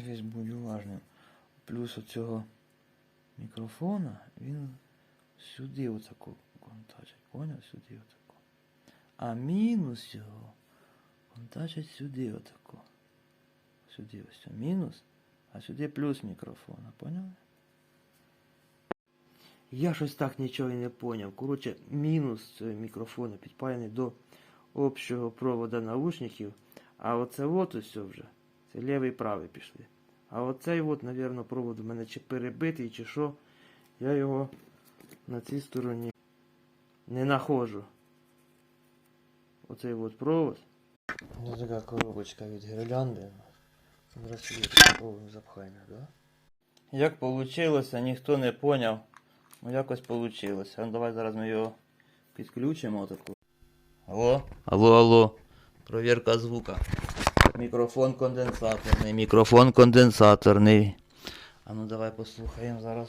Дивись, будь уважним. Плюс оцього мікрофона він сюди отаку контачить. Поняв? Сюди отаку. А мінус його контачить сюди отаку. Сюди ось мінус, а сюди плюс мікрофона. Поняли? Я щось так нічого і не поняв. Коротше, мінус цього мікрофона підпаяний до общого провода наушників. А оце от ось вже. Це лівий і правий пішли. А оцей от, напевно, провод у мене чи перебитий, чи що. Я його на цій стороні не знаходжу. Оцей от провод. Ось така коробочка від гірлянди. Запхаємо, да? Як вийшло, ніхто не поняв. Ну якось вийшло. Ну давай зараз ми його підключимо отаку. Алло? Алло, алло. Провірка звука. Микрофон конденсаторный, микрофон конденсаторный. А ну давай послухаємо зараз.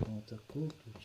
Отаку тут.